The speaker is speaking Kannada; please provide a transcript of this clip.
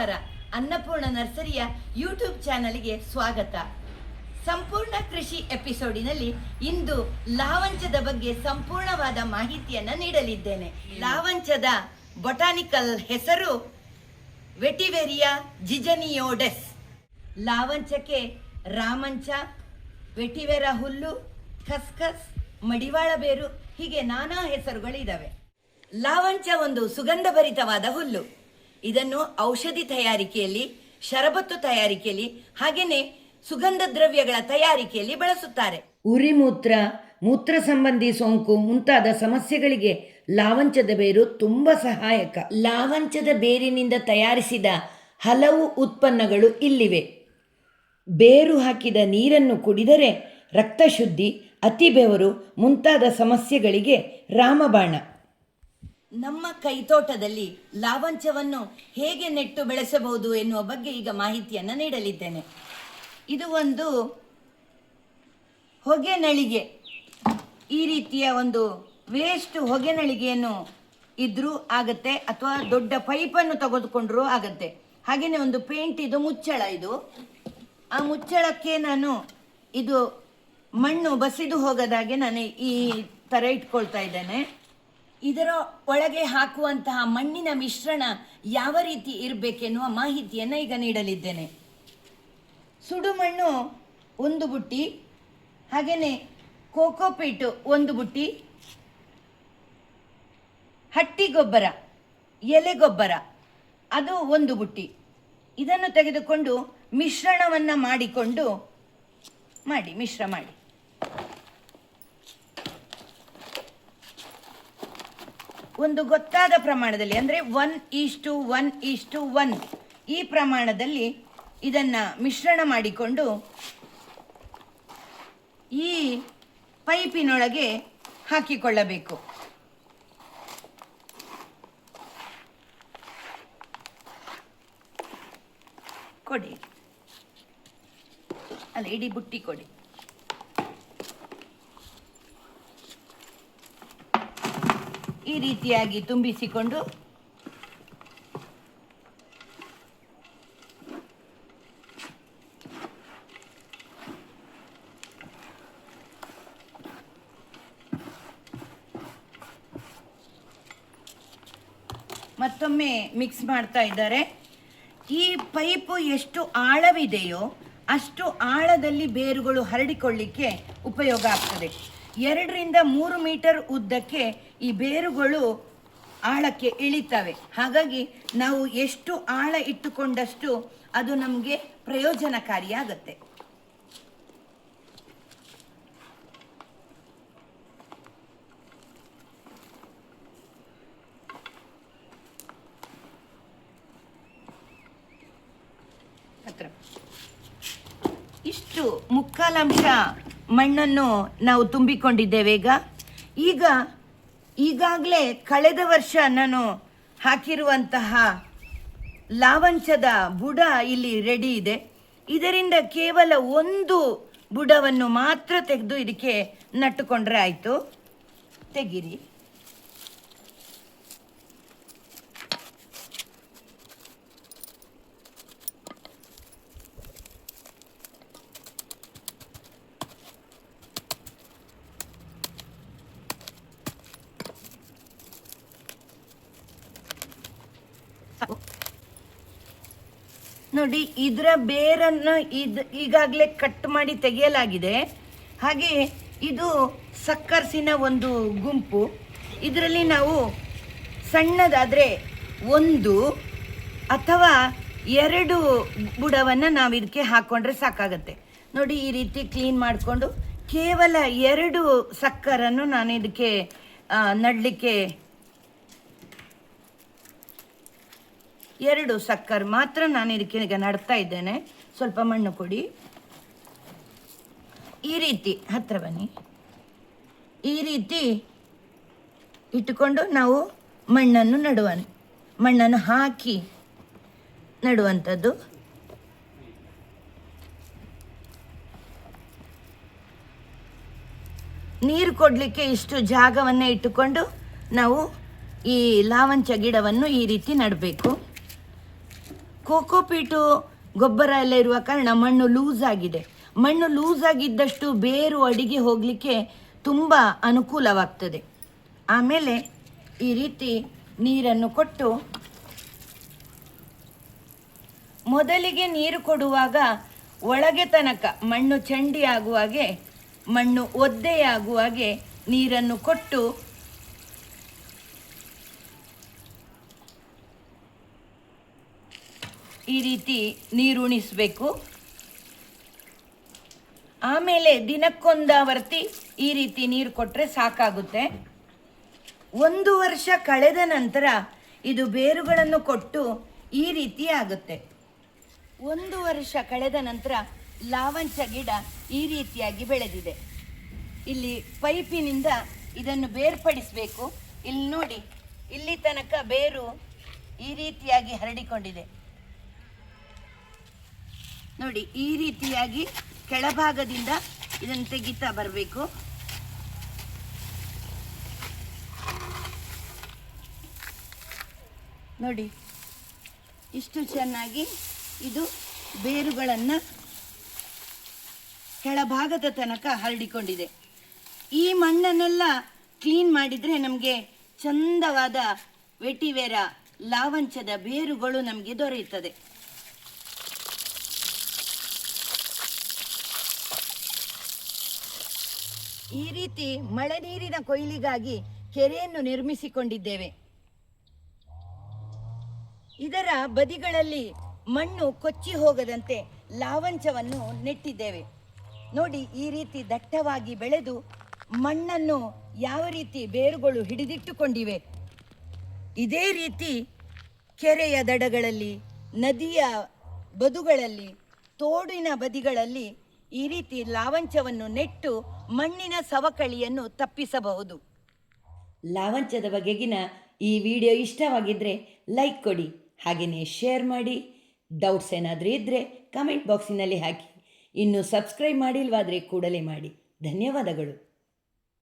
ನಮಸ್ಕಾರ. ಅನ್ನಪೂರ್ಣ ನರ್ಸರಿಯ ಯೂಟ್ಯೂಬ್ ಚಾನಲ್ಗೆ ಸ್ವಾಗತ. ಸಂಪೂರ್ಣ ಕೃಷಿ ಎಪಿಸೋಡಿನಲ್ಲಿ ಇಂದು ಲಾವಂಚದ ಬಗ್ಗೆ ಸಂಪೂರ್ಣವಾದ ಮಾಹಿತಿಯನ್ನು ನೀಡಲಿದ್ದೇನೆ. ಲಾವಂಚದ ಬೊಟಾನಿಕಲ್ ಹೆಸರು ವೆಟಿವೆರಿಯಾ ಜಿಜನಿಯೋಡೆಸ್. ಲಾವಂಚಕ್ಕೆ ರಾಮಂಚ, ವೆಟಿವೆರ ಹುಲ್ಲು, ಖಸ್ಖಸ್, ಮಡಿವಾಳ ಬೇರು ಹೀಗೆ ನಾನಾ ಹೆಸರುಗಳಿದ್ದಾವೆ ಲಾವಂಚ ಒಂದು ಸುಗಂಧಭರಿತವಾದ ಹುಲ್ಲು. ಇದನ್ನು ಔಷಧಿ ತಯಾರಿಕೆಯಲ್ಲಿ, ಶರಬತ್ತು ತಯಾರಿಕೆಯಲ್ಲಿ ಹಾಗೆಯೇ ಸುಗಂಧ ದ್ರವ್ಯಗಳ ತಯಾರಿಕೆಯಲ್ಲಿ ಬಳಸುತ್ತಾರೆ. ಉರಿಮೂತ್ರ, ಮೂತ್ರ ಸಂಬಂಧಿ ಸೋಂಕು ಮುಂತಾದ ಸಮಸ್ಯೆಗಳಿಗೆ ಲಾವಂಚದ ಬೇರು ತುಂಬ ಸಹಾಯಕ. ಲಾವಂಚದ ಬೇರಿನಿಂದ ತಯಾರಿಸಿದ ಹಲವು ಉತ್ಪನ್ನಗಳು ಇಲ್ಲಿವೆ. ಬೇರು ಹಾಕಿದ ನೀರನ್ನು ಕುಡಿದರೆ ರಕ್ತಶುದ್ಧಿ ಅತಿ ಬೆವರು ಮುಂತಾದ ಸಮಸ್ಯೆಗಳಿಗೆ ರಾಮಬಾಣ. ನಮ್ಮ ಕೈತೋಟದಲ್ಲಿ ಲಾವಂಚವನ್ನು ಹೇಗೆ ನೆಟ್ಟು ಬೆಳೆಸಬಹುದು ಎನ್ನುವ ಬಗ್ಗೆ ಈಗ ಮಾಹಿತಿಯನ್ನು ನೀಡಲಿದ್ದೇನೆ. ಇದು ಒಂದು ಹೊಗೆ ನಳಿಗೆ ಈ ರೀತಿಯ ಒಂದು ವೇಸ್ಟ್ ಹೊಗೆ ನಳಿಗೆಯನ್ನು ಇದ್ರೂ ಆಗತ್ತೆ ಅಥವಾ ದೊಡ್ಡ ಪೈಪನ್ನು ತೆಗೆದುಕೊಂಡ್ರೂ ಆಗತ್ತೆ. ಹಾಗೆಯೇ ಒಂದು ಪೇಂಟ್ ಇದು ಮುಚ್ಚಳ ಇದು. ಆ ಮುಚ್ಚಳಕ್ಕೆ ನಾನು ಇದು ಮಣ್ಣು ಬಸಿದು ಹೋಗದಾಗೆ ನಾನು ಈ ಥರ ಇಟ್ಕೊಳ್ತಾ ಇದ್ದೇನೆ. ಇದರ ಒಳಗೆ ಹಾಕುವಂತಹ ಮಣ್ಣಿನ ಮಿಶ್ರಣ ಯಾವ ರೀತಿ ಇರಬೇಕೆನ್ನುವ ಮಾಹಿತಿಯನ್ನು ಈಗ ನೀಡಲಿದ್ದೇನೆ. ಸುಡು ಮಣ್ಣು ಒಂದು ಬುಟ್ಟಿ ಹಾಗೆಯೇ ಕೋಕೋಪೀಟು ಒಂದು ಬುಟ್ಟಿ, ಹಟ್ಟಿ ಗೊಬ್ಬರ, ಎಲೆ ಗೊಬ್ಬರ, ಅದು ಒಂದು ಬುಟ್ಟಿ. ಇದನ್ನು ತೆಗೆದುಕೊಂಡು ಮಿಶ್ರಣವನ್ನು ಮಾಡಿಕೊಂಡು ಮಾಡಿ, ಮಿಶ್ರ ಮಾಡಿ. ಒಂದು ಗೊತ್ತಾದ ಪ್ರಮಾಣದಲ್ಲಿ, ಅಂದರೆ one is to one is to one ಈ ಪ್ರಮಾಣದಲ್ಲಿ ಇದನ್ನು ಮಿಶ್ರಣ ಮಾಡಿಕೊಂಡು ಈ ಪೈಪಿನೊಳಗೆ ಹಾಕಿಕೊಳ್ಳಬೇಕು. ಕೊಡಿ. ಅಲ್ಲ ಇಡೀ ಬುಟ್ಟಿ ಕೊಡಿ. ಈ ರೀತಿಯಾಗಿ ತುಂಬಿಸಿಕೊಂಡು ಮತ್ತೊಮ್ಮೆ ಮಿಕ್ಸ್ ಮಾಡ್ತಾ ಇದ್ದಾರೆ. ಈ ಪೈಪು ಎಷ್ಟು ಆಳವಿದೆಯೋ ಅಷ್ಟು ಆಳದಲ್ಲಿ ಬೇರುಗಳು ಹರಡಿಕೊಳ್ಳಿಕ್ಕೆ ಉಪಯೋಗ ಆಗ್ತದೆ. ಎರಡರಿಂದ ಮೂರು ಮೀಟರ್ ಉದ್ದಕ್ಕೆ ಈ ಬೇರುಗಳು ಆಳಕ್ಕೆ ಇಳಿತವೆ. ಹಾಗಾಗಿ ನಾವು ಎಷ್ಟು ಆಳ ಇಟ್ಟುಕೊಂಡಷ್ಟು ಅದು ನಮಗೆ ಪ್ರಯೋಜನಕಾರಿಯಾಗತ್ತೆ ಇಷ್ಟು ಮುಕ್ಕಾಲಂಶ ಮಣ್ಣನ್ನು ನಾವು ತುಂಬಿಕೊಂಡಿದ್ದೇವೆ ಈಗ. ಈಗ, ಈಗಾಗಲೇ ಕಳೆದ ವರ್ಷ ನಾನು ಹಾಕಿರುವಂತಹ ಲಾವಂಚದ ಬುಡ ಇಲ್ಲಿ ರೆಡಿ ಇದೆ. ಇದರಿಂದ ಕೇವಲ ಒಂದು ಬುಡವನ್ನು ಮಾತ್ರ ತೆಗೆದು ಇದಕ್ಕೆ ನಟ್ಟುಕೊಂಡ್ರೆ ಆಯಿತು. ತೆಗಿರಿ. ನೋಡಿ, ಇದರ ಬೇರನ್ನು ಇದು ಈಗಾಗಲೇ ಕಟ್ ಮಾಡಿ ತೆಗೆಯಲಾಗಿದೆ. ಹಾಗೆ ಇದು ಸಕ್ಕರ್ಸಿನ ಒಂದು ಗುಂಪು. ಇದರಲ್ಲಿ ನಾವು ಸಣ್ಣದಾದರೆ ಒಂದು ಅಥವಾ ಎರಡು ಬುಡವನ್ನು ನಾವು ಇದಕ್ಕೆ ಹಾಕ್ಕೊಂಡ್ರೆ ಸಾಕಾಗತ್ತೆ. ನೋಡಿ, ಈ ರೀತಿ ಕ್ಲೀನ್ ಮಾಡಿಕೊಂಡು ಕೇವಲ ಎರಡು ಸಕ್ಕರನ್ನು ನಾನು ಇದಕ್ಕೆ ನಡಲಿಕ್ಕೆ ಎರಡು ಸಕ್ಕರ್ ಮಾತ್ರ ನಾನು ಇದಕ್ಕೆ ಈಗ ನಡ್ತಾ ಇದ್ದೇನೆ. ಸ್ವಲ್ಪ ಮಣ್ಣು ಕೊಡಿ. ಈ ರೀತಿ, ಹತ್ರ ಬನ್ನಿ. ಈ ರೀತಿ ಇಟ್ಟುಕೊಂಡು ನಾವು ಮಣ್ಣನ್ನು ನಡುವ ಮಣ್ಣನ್ನು ಹಾಕಿ ನಡುವಂಥದ್ದು. ನೀರು ಕೊಡಲಿಕ್ಕೆ ಇಷ್ಟು ಜಾಗವನ್ನು ಇಟ್ಟುಕೊಂಡು ನಾವು ಈ ಲಾವಂಚ ಗಿಡವನ್ನು ಈ ರೀತಿ ನಡಬೇಕು. ಕೋಕೋಪೀಟು ಗೊಬ್ಬರ ಎಲ್ಲ ಇರುವ ಕಾರಣ ಮಣ್ಣು ಲೂಸ್ ಆಗಿದೆ. ಮಣ್ಣು ಲೂಸ್ ಆಗಿದ್ದಷ್ಟು ಬೇರು ಅಡಿಗೆ ಹೋಗಲಿಕ್ಕೆ ತುಂಬ ಅನುಕೂಲವಾಗ್ತದೆ. ಆಮೇಲೆ ಈ ರೀತಿ ನೀರನ್ನು ಕೊಟ್ಟು ಮೊದಲಿಗೆ ನೀರು ಕೊಡುವಾಗ ಒಳಗೆ ತನಕ ಮಣ್ಣು ಚಂಡಿ ಆಗುವಾಗೆ ಮಣ್ಣು ಒದ್ದೆಯಾಗುವಾಗೆ ನೀರನ್ನು ಕೊಟ್ಟು ಈ ರೀತಿ ನೀರುಣಿಸಬೇಕು ಆಮೇಲೆ ದಿನಕ್ಕೊಂದಾವರ್ತಿ ಈ ರೀತಿ ನೀರು ಕೊಟ್ಟರೆ ಸಾಕಾಗುತ್ತೆ. ಒಂದು ವರ್ಷ ಕಳೆದ ನಂತರ ಇದು ಬೇರುಗಳನ್ನು ಕೊಟ್ಟು ಈ ರೀತಿ ಆಗುತ್ತೆ. ಒಂದು ವರ್ಷ ಕಳೆದ ನಂತರ ಲಾವಂಚ ಗಿಡ ಈ ರೀತಿಯಾಗಿ ಬೆಳೆದಿದೆ. ಇಲ್ಲಿ ಪೈಪಿನಿಂದ ಇದನ್ನು ಬೇರ್ಪಡಿಸಬೇಕು. ಇಲ್ಲಿ ನೋಡಿ, ಇಲ್ಲಿ ತನಕ ಬೇರು ಈ ರೀತಿಯಾಗಿ ಹರಡಿಕೊಂಡಿದೆ. ನೋಡಿ, ಈ ರೀತಿಯಾಗಿ ಕೆಳಭಾಗದಿಂದ ಇದನ್ನು ತೆಗಿತಾ ಬರಬೇಕು. ನೋಡಿ, ಇಷ್ಟು ಚೆನ್ನಾಗಿ ಇದು ಬೇರುಗಳನ್ನು ಕೆಳಭಾಗದ ತನಕ ಹರಡಿಕೊಂಡಿದೆ. ಈ ಮಣ್ಣನ್ನೆಲ್ಲ ಕ್ಲೀನ್ ಮಾಡಿದರೆ ನಮಗೆ ಚಂದವಾದ ವೆಟಿವೇರ, ಲಾವಂಚದ ಬೇರುಗಳು ನಮಗೆ ದೊರೆಯುತ್ತದೆ. ಈ ರೀತಿ ಮಳೆ ನೀರಿನ ಕೊಯ್ಲಿಗಾಗಿ ಕೆರೆಯನ್ನು ನಿರ್ಮಿಸಿಕೊಂಡಿದ್ದೇವೆ. ಇದರ ಬದಿಗಳಲ್ಲಿ ಮಣ್ಣು ಕೊಚ್ಚಿ ಹೋಗದಂತೆ ಲಾವಂಚವನ್ನು ನೆಟ್ಟಿದ್ದೇವೆ. ನೋಡಿ, ಈ ರೀತಿ ದಟ್ಟವಾಗಿ ಬೆಳೆದು ಮಣ್ಣನ್ನು ಯಾವ ರೀತಿ ಬೇರುಗಳು ಹಿಡಿದಿಟ್ಟುಕೊಂಡಿವೆ. ಇದೇ ರೀತಿ ಕೆರೆಯ ದಡಗಳಲ್ಲಿ, ನದಿಯ ಬದುಗಳಲ್ಲಿ, ತೋಡಿನ ಬದಿಗಳಲ್ಲಿ ಈ ರೀತಿ ಲಾವಂಚವನ್ನು ನೆಟ್ಟು ಮಣ್ಣಿನ ಸವಕಳಿಯನ್ನು ತಪ್ಪಿಸಬಹುದು. ಲಾವಂಚದ ಬಗೆಗಿನ ಈ ವಿಡಿಯೋ ಇಷ್ಟವಾಗಿದ್ದರೆ ಲೈಕ್ ಕೊಡಿ, ಹಾಗೆಯೇ ಶೇರ್ ಮಾಡಿ. ಡೌಟ್ಸ್ ಏನಾದರೂ ಇದ್ದರೆ ಕಮೆಂಟ್ ಬಾಕ್ಸಿನಲ್ಲಿ ಹಾಕಿ. ಇನ್ನು ಸಬ್ಸ್ಕ್ರೈಬ್ ಮಾಡಿಲ್ವಾದರೆ ಕೂಡಲೇ ಮಾಡಿ. ಧನ್ಯವಾದಗಳು.